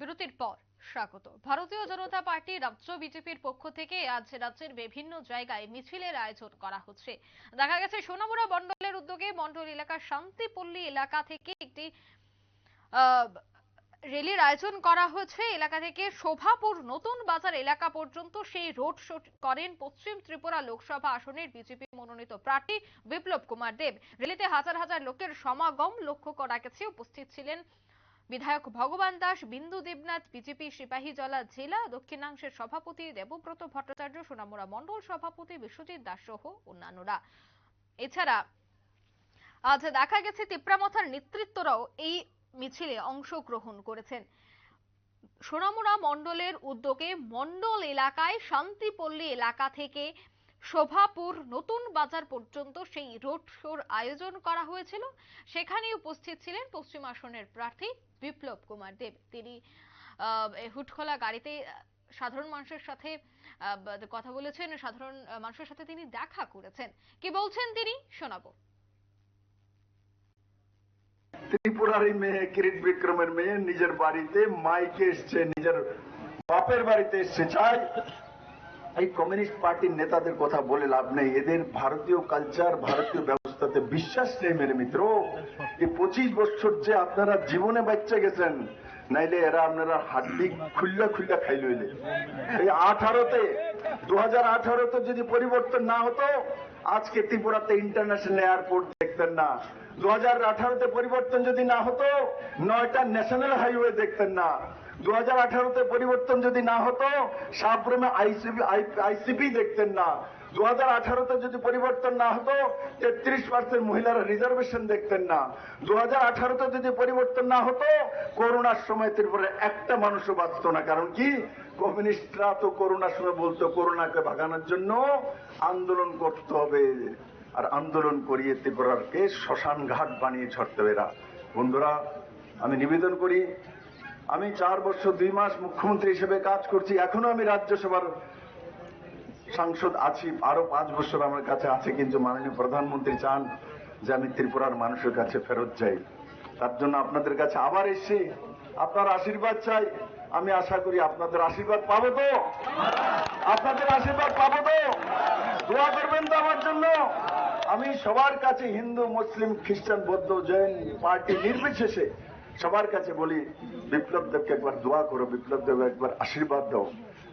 বিরতির পর স্বাগত। ভারতীয় জনতা পার্টি রাজ্য বিজেপির পক্ষ থেকে আজ রাজ্যের বিভিন্ন জায়গায় মিছিলের আয়োজন করা হচ্ছে। দেখা গেছে সোনামুড়া মণ্ডলের উদ্যোগে মণ্ডল এলাকার শান্তিপল্লী এলাকা থেকে একটি আহ, র্যালির আয়োজন করা হয়েছে। এলাকা থেকে শোভাপুর নতুন বাজার এলাকা পর্যন্ত সেই রোড শো করেন পশ্চিম ত্রিপুরা লোকসভা আসনের বিজেপি মনোনীত প্রার্থী বিপ্লব কুমার দেব। রেলিতে হাজার হাজার লোকের সমাগম লক্ষ্য করা গেছে। উপস্থিত ছিলেন বিধায়ক ভগবান দাস, বিন্দু দেবনাথ, বিজেপি সিপাহীজলা জেলা দক্ষিণাংশের সভাপতি দেবব্রত ভট্টাচার্য, সোনামুড়া মণ্ডল সভাপতি বিশ্বজিৎ দাস সহ অন্যান্যরা। এছাড়া আজ দেখা গেছে তিপ্রামথার নেতৃত্বরাও এই মিছিলে অংশগ্রহণ করেছেন। সোনামুড়া মন্ডলের উদ্যোগে মন্ডল এলাকায় শান্তিপল্লী এলাকা থেকে শোভাপুর নতুন বাজার পর্যন্ত সেই রোড শোর আয়োজন করা হয়েছিল। সেখানে উপস্থিত ছিলেন পশ্চিম আসনের প্রার্থী বিপ্লব কুমার দেব। তিনি হুটখোলা গাড়িতে সাধারণ মানুষের সাথে কথা বলেছেন, সাধারণ মানুষের সাথে তিনি দেখা করেছেন। কি বলছেন তিনি? শোনাবো। ত্রিপুরারই মেয়ে, কিরিট বিক্রমের মেয়ে, নিজের বাড়িতে মাইকে এসছে, নিজের বাপের বাড়িতে এসছে। চাই এই কমিউনিস্ট পার্টির নেতাদের কথা বলে লাভ নেই। এদের ভারতীয় কালচার ভারতীয় ব্যবস্থাতে বিশ্বাস নেই মেরে মিত্র। এই পঁচিশ বছর যে আপনারা জীবনে বাচ্চা গেছেন, নাইলে এরা আপনারা হাড্ডি খুল্লা খুল্লা খাইল এই আঠারোতে দু হাজার আঠারোতে যদি পরিবর্তন না হতো, আজকে ত্রিপুরাতে ইন্টারন্যাশনাল এয়ারপোর্ট দেখতেন না। দু হাজার আঠারোতে পরিবর্তন যদি না হতো, নয়টা ন্যাশনাল হাইওয়ে দেখতেন না। দু হাজার আঠারোতে পরিবর্তন যদি না হতো, সাবরুমে আইসিবি আইসিপি দেখতেন না। দু হাজার আঠারোতে যদি পরিবর্তন না হতো, তেত্রিশ পার্সেন্ট মহিলারা রিজার্ভেশন দেখতেন না। দু হাজার আঠারোতে যদি পরিবর্তন না হতো, করোনার সময় ত্রিপুরার একটা মানুষও বাঁচত না। কারণ কি? কমিউনিস্টরা তো করোনার সময় বলতো, করোনাকে ভাগানোর জন্য আন্দোলন করতে হবে। আর আন্দোলন করিয়ে ত্রিপুরাকে শ্মশান ঘাট বানিয়ে ছড়তে হবে বন্ধুরা, আমি নিবেদন করি আমি চার বছর, দুই মাস মুখ্যমন্ত্রী হিসেবে কাজ করছি। এখনও আমি রাজ্যসভার সাংসদ আছি। আরও পাঁচ বছর আমার কাছে আছে, কিন্তু মাননীয় প্রধানমন্ত্রী চান যে আমি ত্রিপুরার মানুষের কাছে ফেরত যাই। তার জন্য আপনাদের কাছে আবার এসে আপনার আশীর্বাদ চাই। আমি আশা করি আপনাদের আশীর্বাদ পাবো তো। আপনাদের আশীর্বাদ পাবো তো। দোয়া করবেন তো আমার জন্য। আমি সবার কাছে হিন্দু, মুসলিম, খ্রিস্টান, বৌদ্ধ, জৈন, পার্টি নির্বিশেষে সবার কাছে বলি বিপ্লব দেবকে একবার দোয়া করো বিপ্লব দেব একবার আশীর্বাদ দাও।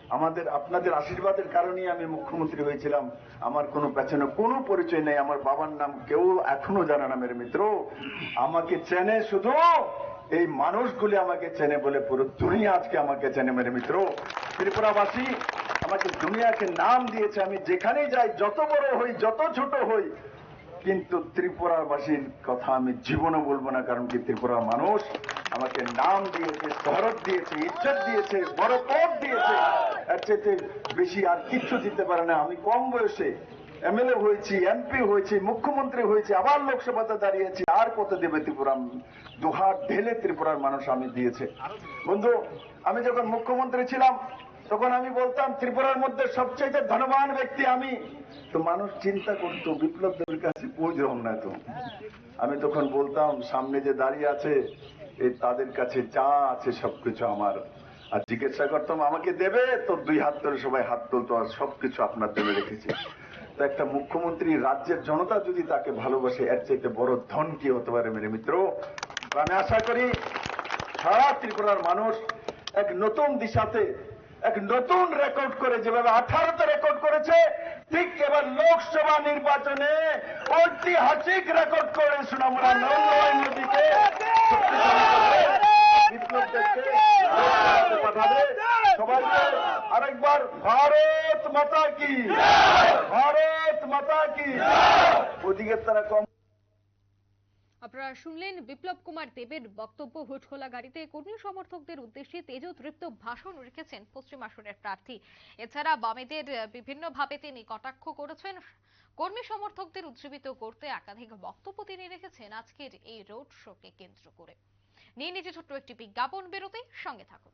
আমাদের, আপনাদের আশীর্বাদের কারণেই আমি মুখ্যমন্ত্রী হয়েছিলাম। আমার কোনো পেছনে কোনো পরিচয় নেই। আমার বাবার নাম কেউ এখনও জানে না, মেরে মিত্র। আমাকে চেনে শুধু এই মানুষগুলি আমাকে চেনে বলে পুরো দুনিয়া আজকে আমাকে চেনে, মেরে মিত্র। ত্রিপুরাবাসী, আমাকে দুনিয়াকে নাম দিয়েছে। আমি যেখানেই যাই, যত বড় হই, যত ছোট হই কিন্তু ত্রিপুরাবাসীর কথা আমি জীবনে বলব না, কারণ কি ত্রিপুরার মানুষ আমাকে নাম দিয়েছে শহরত দিয়েছে, ইজ্জত দিয়েছে, বড় পদ দিয়েছে। এর চাইতে বেশি আর কিচ্ছু দিতে পারে না। আমি কম বয়সে এমএলএ হয়েছি, এমপি হয়েছি, মুখ্যমন্ত্রী হয়েছি, আবার লোকসভাতে দাঁড়িয়েছি। আর কত দেবে ত্রিপুরা? দুহাত ঢেলে ত্রিপুরার মানুষ আমি দিয়েছে। বন্ধু, আমি যখন মুখ্যমন্ত্রী ছিলাম তখন আমি বলতাম, ত্রিপুরার মধ্যে সবচেয়ে ধনবান ব্যক্তি আমি। তো মানুষ চিন্তা করতো বিপ্লব দেবের কাছে পৌঁছলাম না তো। আমি তখন বলতাম, সামনে যে দাঁড়িয়ে আছে এই তাদের কাছে যা আছে সবকিছু আমার। আর জিজ্ঞাসা করতাম, আমাকে দেবে? তো দুই হাত ধরে সবাই হাত তুলতো আর সবকিছু আপনার জন্য রেখেছি। তো একটা মুখ্যমন্ত্রী, রাজ্যের জনতা যদি তাকে ভালোবাসে, এর চাইতে বড় ধন কি হতে পারে মেরে মিত্র? আমি আশা করি সারা ত্রিপুরার মানুষ এক নতুন দিশাতে এক নতুন রেকর্ড করে যেভাবে আঠারোতে রেকর্ড করেছে, ঠিক এবার লোকসভা নির্বাচনে ঐতিহাসিক রেকর্ড করে দেখতে পাঠাবে সবাইকে আরেকবার, ভারত মাতা কি? ভারত মাতা কি? ওদিকে তারা কম আপনারা শুনলেন বিপ্লব কুমার দেবের বক্তব্য। হুটখোলা গাড়িতে কর্মী সমর্থকদের উদ্দেশ্যে তেজতৃপ্ত ভাষণ রেখেছেন পশ্চিম আসনের প্রার্থী। এছাড়া বামেদের বিভিন্নভাবে তিনি কটাক্ষ করেছেন। কর্মী সমর্থকদের উজ্জীবিত করতে একাধিক বক্তব্য তিনি রেখেছেন। আজকের এই রোড শোকে কেন্দ্র করে। নিয়ে নিচে ছোট্ট একটি বিজ্ঞাপন বেরোতে সঙ্গে থাকুন।